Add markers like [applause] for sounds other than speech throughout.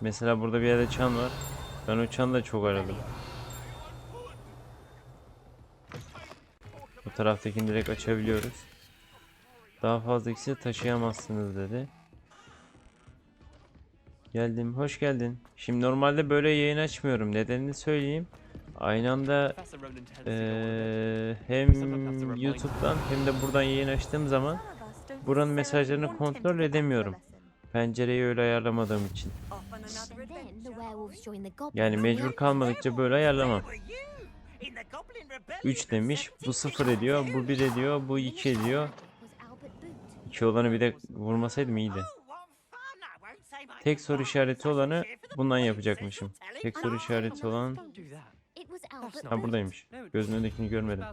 Mesela burada bir yerde çan var. Ben o çanı da çok aradım. Bu taraftakini direkt açabiliyoruz. Daha fazla ikisi taşıyamazsınız dedi. Geldim, hoş geldin. Şimdi normalde böyle yayın açmıyorum. Nedenini söyleyeyim. Aynı anda eee, hem YouTube'dan hem de buradan yayın açtığım zaman buranın mesajlarını kontrol edemiyorum. Pencereyi öyle ayarlamadığım için. Yani mecbur kalmadıkça böyle ayarlamam. 3 demiş, bu 0 ediyor, bu 1 ediyor, bu 2 ediyor. 2 olanı bir de vurmasaydım iyiydi. Tek soru işareti olanı bundan yapacakmışım. Tek soru işareti olan... Ha buradaymış. Gözün önündekini görmedim.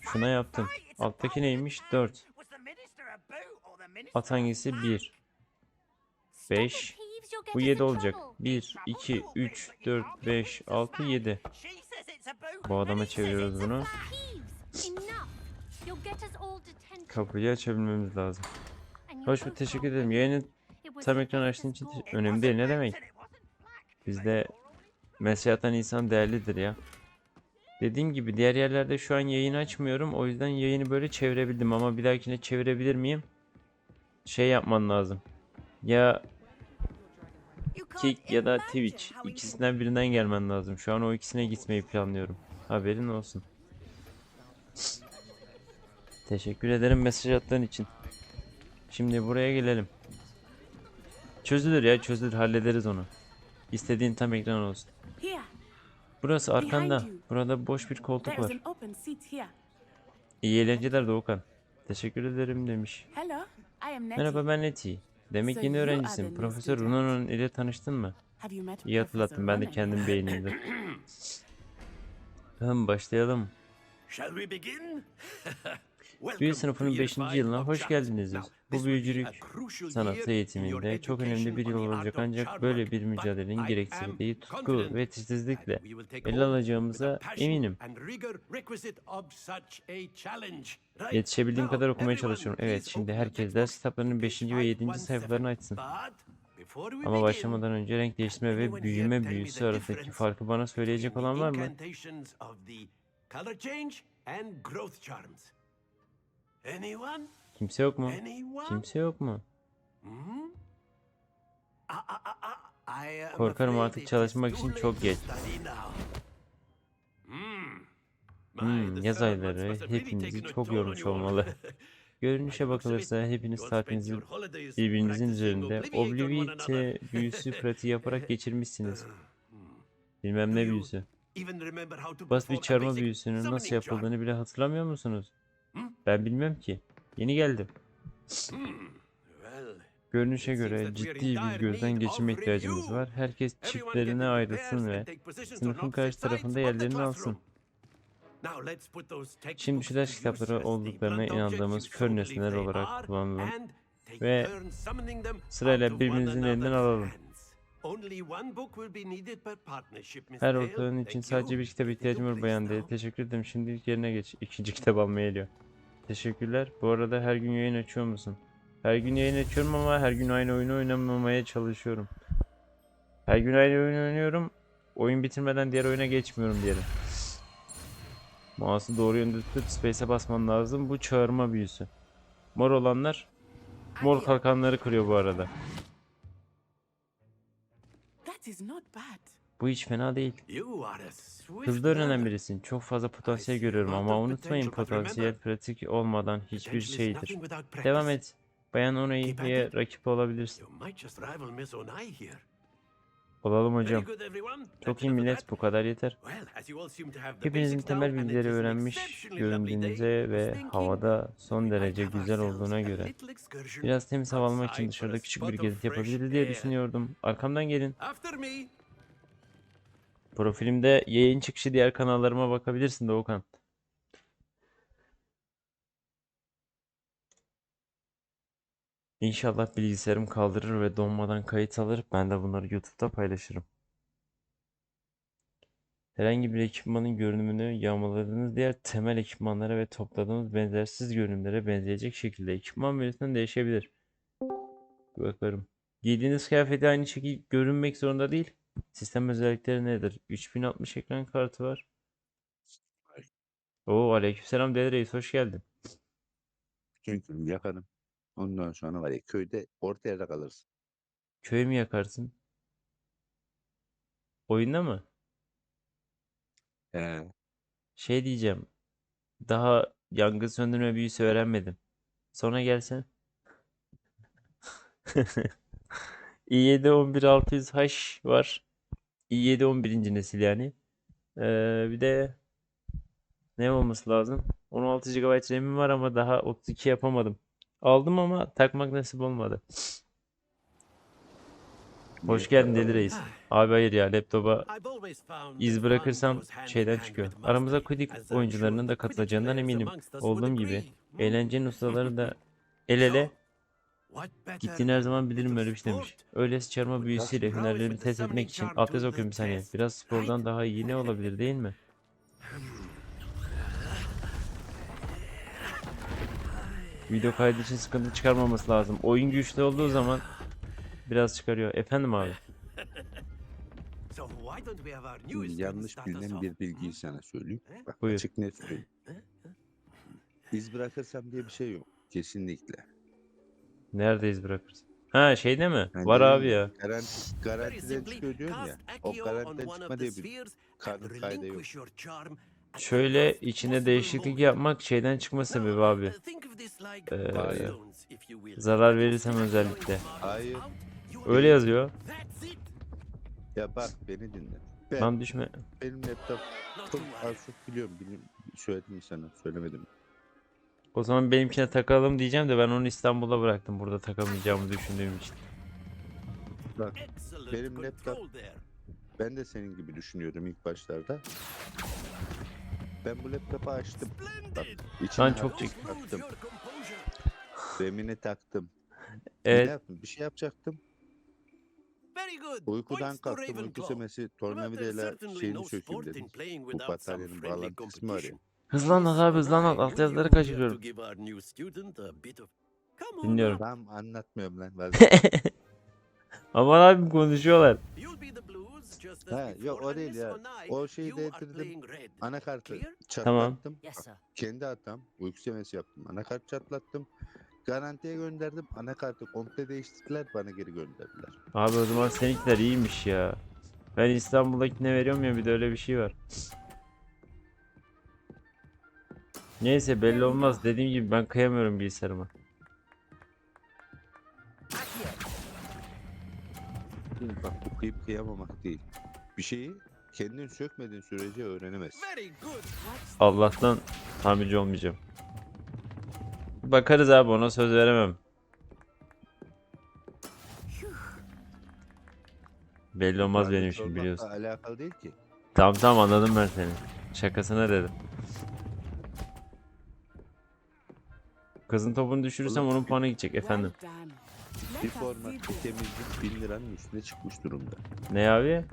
Şuna yaptım. Alttaki neymiş? 4. At hangisi? 1. 5. Bu 7 olacak. 1, 2, 3, 4, 5, 6, 7. Bu adama çeviriyoruz bunu. Kapıyı açabilmemiz lazım. Hoş bir teşekkür ederim. Yayını tam ekran açtığın için önemli değil. Ne demek? Bizde mesaj atan insan değerlidir ya. Dediğim gibi diğer yerlerde şu an yayın açmıyorum. O yüzden yayını böyle çevirebildim ama bir dahakine çevirebilir miyim? Şey yapman lazım. Ya Kick ya da Twitch. ikisinden birinden gelmen lazım. Şu an o ikisine gitmeyi planlıyorum. Haberin olsun. Teşekkür ederim mesaj attığın için. Şimdi buraya gelelim. Çözülür ya çözülür hallederiz onu. İstediğin tam ekran olsun. Burası arkanda. Burada boş bir koltuk var. İyi eğlenceler Doğukan. Teşekkür ederim demiş. Merhaba ben Neti. Demek yeni öğrencisin. Profesör. Runon'un ile tanıştın mı? İyi hatırlattın ben de kendim beğenimde. [clears throat] Tamam başlayalım. Shall we begin? [laughs] Büyü sınıfının 5. yılına hoş geldiniz. Bu büyücülük sanatı eğitiminde çok önemli bir yıl olacak ancak böyle bir mücadelenin gerektirdiği tutku ve titizlikle ele alacağımıza eminim. Yetişebildiğim kadar okumaya çalışıyorum. Evet, şimdi herkes ders kitaplarının 5. ve 7. sayfalarını açsın. Ama başlamadan önce renk değiştirme ve büyüme büyüsü arasındaki farkı bana söyleyecek olan var mı? Anyone? Kimse yok mu? Anyone? Kimse yok mu? Hmm? I Korkarım artık çalışmak için çok geç. Hmm. Hmm, yaz ayları hepinizi çok yormuş olmalı. [laughs] Görünüşe bakılırsa hepiniz saatinizi birbirinizin üzerinde Obliviate büyüsü [laughs] pratiği yaparak geçirmişsiniz. Hmm. Bilmem ne büyüsü. Basit bir çarma büyüsünün nasıl yapıldığını bile hatırlamıyor musunuz? Ben bilmem ki. Yeni geldim. Görünüşe göre ciddi bir gözden geçirme ihtiyacımız var. Herkes çiftlerine ayrılsın ve sınıfın karşı tarafında yerlerini alsın. Şimdi şu ders kitapları olduklarına inandığımız kör nesneler olarak kullanalım ve sırayla birbirimizin elinden alalım. Her ortağın için sadece bir kitap ihtiyacım var bayan diye. Teşekkür ederim. Şimdi ilk yerine geç. İkinci kitap almaya geliyor. Teşekkürler. Bu arada her gün yayın açıyor musun? Her gün yayın açıyorum ama her gün aynı oyunu oynamamaya çalışıyorum. Her gün aynı oyunu oynuyorum. Oyun bitirmeden diğer oyuna geçmiyorum diyelim. Mouse'u doğru yönde tutup space'e basman lazım. Bu çağırma büyüsü. Mor olanlar mor kalkanları kırıyor bu arada. That is not bad. Bu hiç fena değil. Hızlı öğrenen birisin. Çok fazla potansiyel görüyorum ama unutmayın potansiyel pratik olmadan hiçbir şeydir. Devam et. Bayan it. rakip olabilirsin. Olalım hocam. Çok iyi millet bu kadar yeter. Hepinizin temel bilgileri öğrenmiş göründüğünüze ve havada son derece güzel olduğuna göre biraz temiz hava almak için dışarıda küçük bir gezi yapabiliriz diye düşünüyordum. Arkamdan gelin. Profilimde yayın çıkışı diğer kanallarıma bakabilirsin Doğukan. İnşallah bilgisayarım kaldırır ve donmadan kayıt alır. Ben de bunları YouTube'da paylaşırım. Herhangi bir ekipmanın görünümünü yağmaladığınız diğer temel ekipmanlara ve topladığınız benzersiz görünümlere benzeyecek şekilde ekipman menüsünden değişebilir. Bir bakarım. Giydiğiniz kıyafeti aynı şekilde görünmek zorunda değil. Sistem özellikleri nedir? 3060 ekran kartı var. Oo aleykümselam Deli Reis hoş geldin. Çünkü yakarım. Ondan sonra var ya köyde orta yerde kalırsın. Köyü mü yakarsın? Oyunda mı? He. Şey diyeceğim. Daha yangın söndürme büyüsü öğrenmedim. Sonra gelsen. [laughs] i7 11600H var. i7 11. nesil yani. Ee, bir de ne olması lazım? 16 GB RAM'im var ama daha 32 yapamadım. Aldım ama takmak nasip olmadı. Hoş geldin Deli Reis. Abi hayır ya laptopa iz bırakırsam şeyden çıkıyor. Aramıza Quidditch oyuncularının da katılacağından eminim. Olduğum gibi eğlencenin ustaları da el ele gittiğini her zaman bilirim öyle bir şey demiş. Öylesi çarma büyüsüyle hünerlerini test etmek için alt yazı okuyorum bir saniye. Biraz spordan daha iyi ne olabilir değil mi? Video kaydı için sıkıntı çıkarmaması lazım. Oyun güçlü olduğu zaman biraz çıkarıyor. Efendim abi. Şimdi yanlış bilinen bir bilgiyi sana söyleyeyim. Bak Buyur. açık net söyleyeyim. İz bırakırsam diye bir şey yok. Kesinlikle. Neredeyiz bırakırız? Ha şeyde mi? Yani Var abi ya. Garanti, garantiden çıkıyor diyorsun ya. O garantiden çıkma diye bir kanun kaydı yok. Şöyle içine değişiklik yapmak şeyden çıkma sebebi abi. Ee, Hayır. Zarar verirsem özellikle. Hayır. Öyle yazıyor. Ya bak beni dinle. Ben, Tam düşme. benim laptop çok az çok biliyorum. biliyorum. Söyledim mi sana? Söylemedim. O zaman benimkine takalım diyeceğim de ben onu İstanbul'a bıraktım burada takamayacağımı düşündüğüm için. Bak benim laptop ben de senin gibi düşünüyordum ilk başlarda. Ben bu laptopu açtım. Bak içine Lan çok taktım. RAM'ini taktım. Evet. Ne yaptım? Bir şey yapacaktım. Uykudan kalktım. Uyku semesi tornavidayla şeyini sökeyim dedim. Bu bataryanın bağlantı kısmı var ya. Hızlan at abi hızlan at. Alt yazıları kaçırıyorum. Dinliyorum. Tamam anlatmıyorum lan. vazgeç. [laughs] Aman abim konuşuyorlar. Ha, yok o değil ya. O şeyi değdirdim. Anakartı Tamam. çatlattım. Kendi hatam. Uyku semesi yaptım. Anakart çatlattım. Garantiye gönderdim. Anakartı komple değiştirdiler. Bana geri gönderdiler. Abi o zaman seninkiler iyiymiş ya. Ben İstanbul'dakine veriyorum ya bir de öyle bir şey var. Neyse belli olmaz. Dediğim gibi ben kıyamıyorum bilgisayarıma. Bak bu kıyıp kıyamamak değil. Bir şeyi kendin sökmediğin sürece öğrenemezsin. Allah'tan tamirci olmayacağım. Bakarız abi ona söz veremem. Belli olmaz benim için biliyorsun. alakalı değil ki. Tamam tamam anladım ben seni. Şakasına dedim. Kızın topunu düşürürsem onun puanı gidecek efendim. Bir format, bir temizlik bin liranın üstüne çıkmış durumda. Ne abi?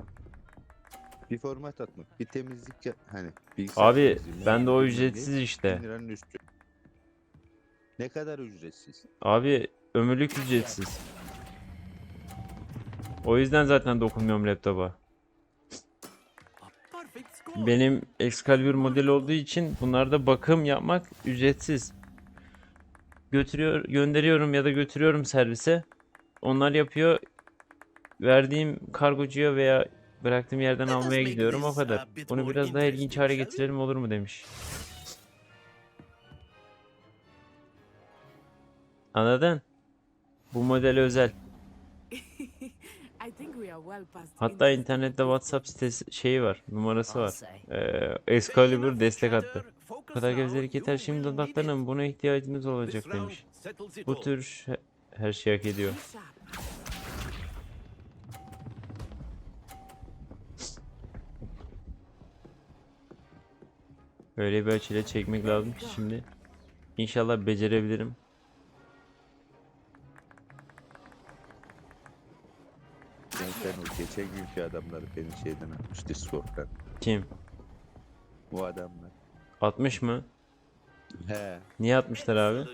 Bir format atmak, bir temizlik ya- hani bilgisayar Abi temizliği, ben de o bilmem ne, ücretsiz işte. liranın üstü. Ne kadar ücretsiz? Abi ömürlük ücretsiz. O yüzden zaten dokunmuyorum laptopa. Benim Excalibur modeli olduğu için bunlarda bakım yapmak ücretsiz. Götürüyor, gönderiyorum ya da götürüyorum servise. Onlar yapıyor. Verdiğim kargocuya veya bıraktığım yerden almaya gidiyorum o kadar. more biraz daha ilginç hale getirelim olur mu demiş. Anladın? Bu model özel. [laughs] Hatta internette WhatsApp sitesi şeyi var, numarası var. Ee, Excalibur destek attı. Bu kadar gevezelik yeter şimdi odaklanın buna ihtiyacınız olacak demiş. Bu tür he- her şeyi hak ediyor. Öyle bir açıyla çekmek lazım ki şimdi. İnşallah becerebilirim. Ben sen o geçen günkü adamları beni şeyden atmış Discord'dan. Kim? Bu adamlar. 60 mı? He. Niye atmışlar abi?